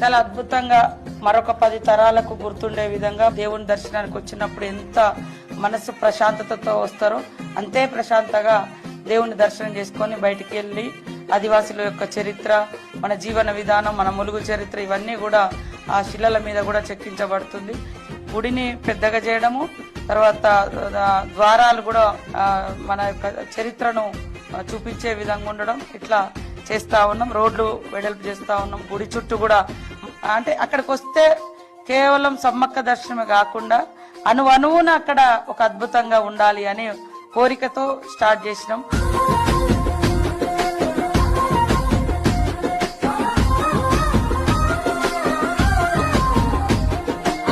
చాలా అద్భుతంగా మరొక పది తరాలకు గుర్తుండే విధంగా దేవుని దర్శనానికి వచ్చినప్పుడు ఎంత మనసు ప్రశాంతతతో వస్తారో అంతే ప్రశాంతగా దేవుని దర్శనం చేసుకొని బయటికి వెళ్ళి ఆదివాసుల యొక్క చరిత్ర మన జీవన విధానం మన ములుగు చరిత్ర ఇవన్నీ కూడా ఆ శిలల మీద కూడా చెక్కించబడుతుంది. గుడిని పెద్దగా చేయడము తర్వాత ద్వారాలు కూడా మన యొక్క చరిత్రను చూపించే విధంగా ఉండడం ఇట్లా చేస్తా ఉన్నాం. రోడ్లు వెడల్పు చేస్తా ఉన్నాం. గుడి చుట్టూ కూడా అంటే అక్కడికి వస్తే కేవలం సమ్మక్క దర్శనమే కాకుండా అను అణువున అక్కడ ఒక అద్భుతంగా ఉండాలి అనే కోరికతో స్టార్ట్ చేసినాం.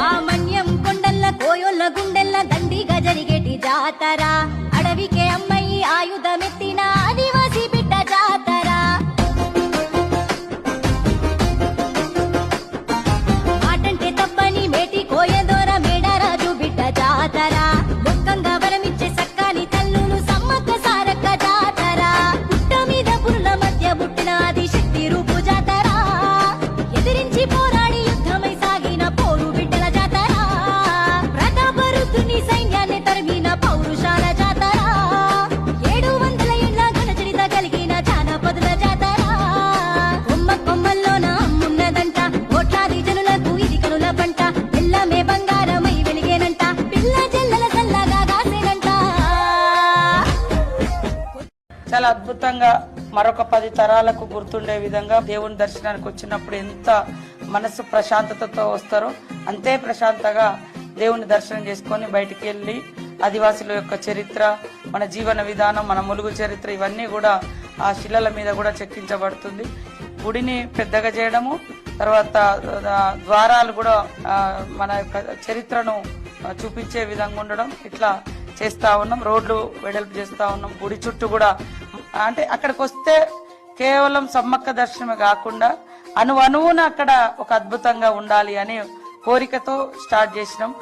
ఆ మన్యం కొండల్ల కోయోళ్ళ గుండెల్ల దండిగా జరిగేటి జాతరా. చాలా అద్భుతంగా మరొక పది తరాలకు గుర్తుండే విధంగా దేవుని దర్శనానికి వచ్చినప్పుడు ఎంత మనసు ప్రశాంతతతో వస్తారో అంతే ప్రశాంతగా దేవుని దర్శనం చేసుకొని బయటికి వెళ్ళి ఆదివాసుల యొక్క చరిత్ర మన జీవన విధానం మన ములుగు చరిత్ర ఇవన్నీ కూడా ఆ శిలల మీద కూడా చెక్కించబడుతుంది. గుడిని పెద్దగా చేయడము తర్వాత ద్వారాలు కూడా మన యొక్క చరిత్రను చూపించే విధంగా ఉండడం ఇట్లా చేస్తా ఉన్నాం. రోడ్లు వెడల్పు చేస్తా ఉన్నాం. గుడి చుట్టూ కూడా అంటే అక్కడికి వస్తే కేవలం సమ్మక్క దర్శనమే కాకుండా అను అనువున అక్కడ ఒక అద్భుతంగా ఉండాలి అనే కోరికతో స్టార్ట్ చేసినాం.